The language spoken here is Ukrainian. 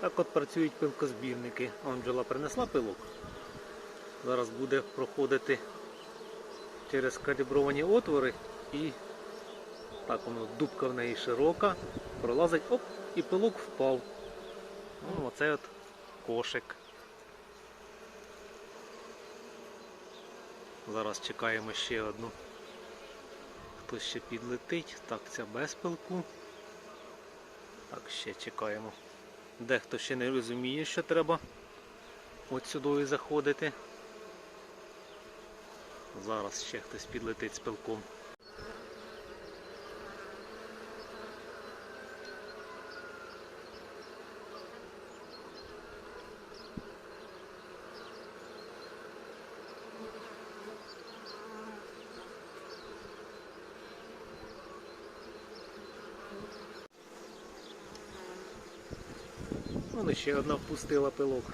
Так от працюють пилкозбірники. Он бджола принесла пилок. Зараз буде проходити через калібровані отвори і так воно дубка в неї широка, пролазить, оп, і пилок впав. Ну, оце от кошик. Зараз чекаємо ще одну. Хтось ще підлетить. Так, ця без пилку. Так, ще чекаємо. Дехто ще не розуміє, що треба от сюди заходити. Зараз ще хтось підлетить з пилком. Вон ще одна впустила пилок.